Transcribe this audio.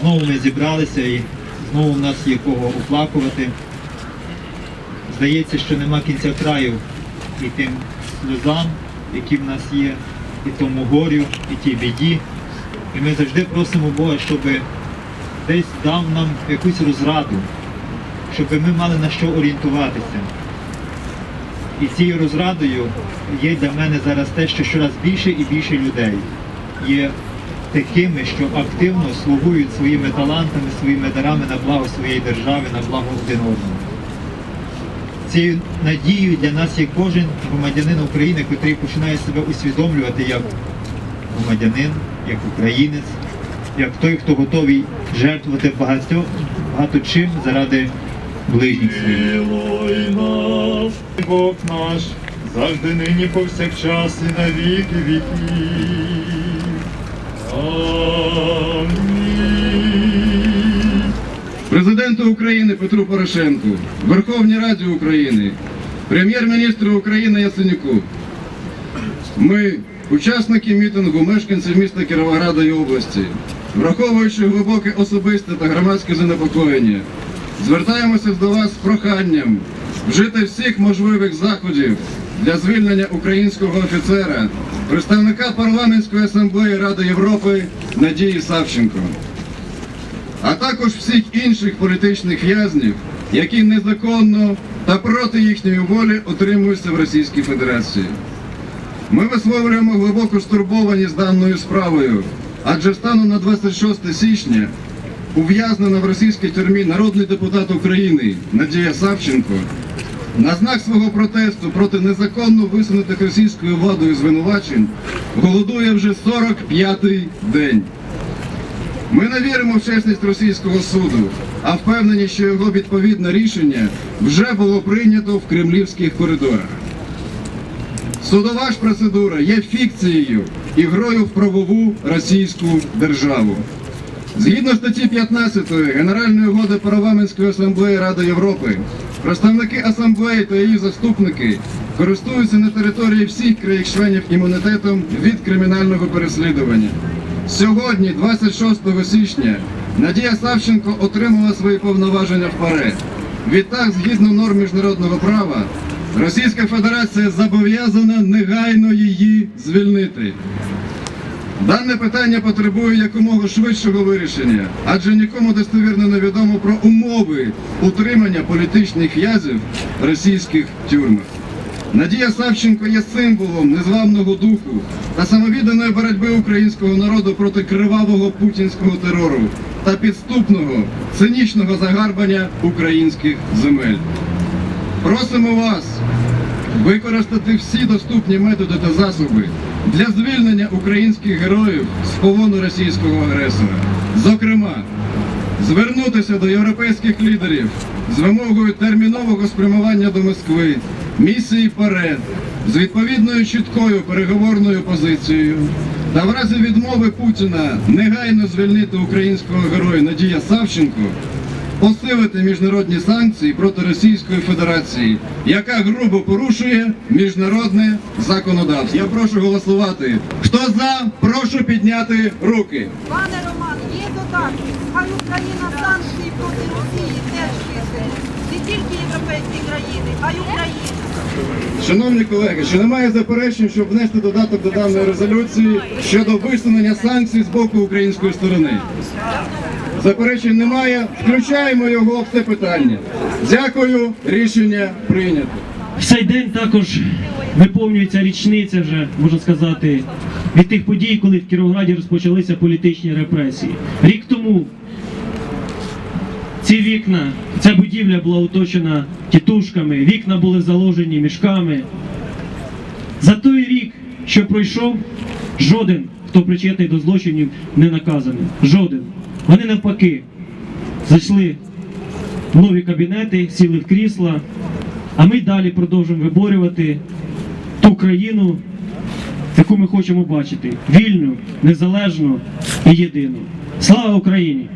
Знову ми зібралися і знову в нас є кого оплакувати. Здається, що нема кінця краю і тим сльозам, які в нас є, і тому горю, і тій біді. І ми завжди просимо Бога, щоб десь дав нам якусь розраду, щоб ми мали на що орієнтуватися. І цією розрадою є для мене зараз те, що щораз більше і більше людей є такими, що активно слугують своїми талантами, своїми дарами на благо своєї держави, на благо один одного. Цією надією для нас є кожен громадянин України, який починає себе усвідомлювати як громадянин, як українець, як той, хто готовий жертвувати багато, багато чим заради ближніх нас, Бог наш, завжди нині повсякчас і на віки віків. Амінь. Президенту України Петру Порошенку, Верховній Раді України, прем'єр-міністру України Яценюку. Ми, учасники мітингу, мешканці міста Кіровограда і області, враховуючи глибоке особисте та громадське занепокоєння, звертаємося до вас з проханням вжити всіх можливих заходів для звільнення українського офіцера, представника парламентської асамблеї Ради Європи Надії Савченко а також всіх інших політичних в'язнів, які незаконно та проти їхньої волі утримуються в Російській Федерації. Ми висловлюємо глибоку стурбованість даною справою, адже станом на 26 січня ув'язнена в російській тюрмі народний депутат України Надія Савченко на знак свого протесту проти незаконно висунутих російською владою звинувачень голодує вже 45-й день. Ми не віримо в чесність російського суду, а впевнені, що його відповідне рішення вже було прийнято в кремлівських коридорах. Судова ж процедура є фікцією і грою в правову російську державу. Згідно статті 15 Генеральної угоди Парламентської асамблеї Ради Європи, представники асамблеї та її заступники користуються на території всіх країн-членів імунітетом від кримінального переслідування. Сьогодні, 26 січня, Надія Савченко отримала свої повноваження вперед. Відтак, згідно норм міжнародного права, Російська Федерація зобов'язана негайно її звільнити. Дане питання потребує якомога швидшого вирішення, адже нікому достовірно не відомо про умови утримання політичних в'язів в російських тюрмах. Надія Савченко є символом незламного духу та самовідданої боротьби українського народу проти кривавого путінського терору та підступного цинічного загарбання українських земель. Просимо вас використати всі доступні методи та засоби для звільнення українських героїв з полону російського агресора. Зокрема, звернутися до європейських лідерів з вимогою термінового спрямування до Москви, місії ПАРЕД з відповідною чіткою переговорною позицією та в разі відмови Путіна негайно звільнити українського героя Надія Савченко посилити міжнародні санкції проти Російської Федерації, яка грубо порушує міжнародне законодавство. Я прошу голосувати. Хто за, прошу підняти руки. Пане Роман, є додатки. Хай Україна санкції проти Росії теж визве. Не тільки європейські країни, а й Україна. Шановні колеги, чи немає заперечень, щоб внести додаток до даної резолюції щодо висунення санкцій з боку української сторони? Заперечень немає. Включаємо його в це питання. Дякую. Рішення прийнято. В цей день також виповнюється річниця вже, можна сказати, від тих подій, коли в Кіровограді розпочалися політичні репресії. Рік тому ці вікна, ця будівля була оточена тітушками, вікна були заложені мішками. За той рік, що пройшов, жоден, хто причетний до злочинів, не наказаний. Жоден. Вони навпаки зайшли в нові кабінети, сіли в крісла, а ми далі продовжимо виборювати ту країну, яку ми хочемо бачити: вільну, незалежну і єдину. Слава Україні!